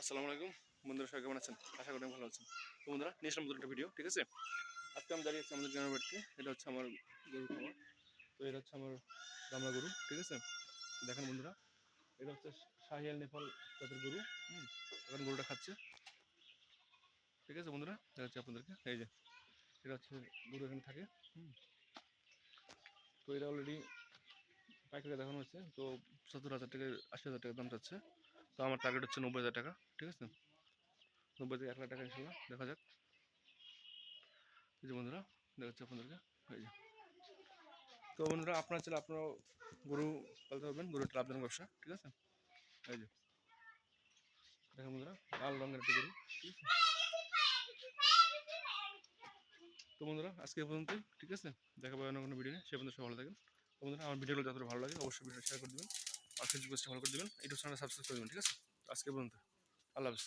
আসসালামু আলাইকুম। বন্ধুরা সবাই কেমন আছেন? আশা করি ভালো আছেন। তো বন্ধুরা, নিয়ে আসলাম একটা ভিডিও ঠিক আছে? আজকে আমি দাঁড়িয়ে আছি আমাদের গ্রামের বাড়িতে এটা হচ্ছে আমার গরু খামার। তো এটা হচ্ছে আমার গামলা গরু, ঠিক আছে? দেখেন বন্ধুরা, এটা হচ্ছে শাহিয়াল নেপাল জাতের গরু, হুম? এখন গরুটা খাচ্ছে। ঠিক আছে বন্ধুরা, দেখাচ্ছি আপনাদেরকে। এই যে, এটা হচ্ছে গরু এখানে থাকে, হুম? তো এটা অলরেডি পাইকারি দেখানো হচ্ছে তো সত্তর হাজার টাকা আশি হাজার টাকা দাম চাচ্ছে তো আমার টার্গেট হচ্ছে নব্বই হাজার টাকা, ঠিক আছে? নব্বই থেকে এক লাখ টাকা ইনশাল্লাহ, দেখা যাক। এই যে বন্ধুরা, দেখাচ্ছি আপনাদেরকে। এই যে। তো বন্ধুরা, আপনার চাইলে আপনারাও গরু পালতে পারবেন, গরু লাভজনক ব্যবসা, ঠিক আছে? এই যে। দেখেন বন্ধুরা, লাল রঙের একটা গরু, ঠিক আছে? তো বন্ধুরা, আজকে এ পর্যন্তই, ঠিক আছে? দেখা পাবে অন্য কোনো ভিডিও নিয়ে, সে পর্যন্ত সব ভালো থাকেন। তো বন্ধুরা, আমার ভিডিওগুলো যতটা ভালো লাগে, অবশ্যই ভিডিও শেয়ার করে দেবেন। আর ফেসবুক পেজটা ফলো করে দেবেন। ইউটিউব চ্যানেলটা সাবস্ক্রাইব করে দেবেন, ঠিক আছে? আজকে পর্যন্ত। আল্লাহ হাফিজ।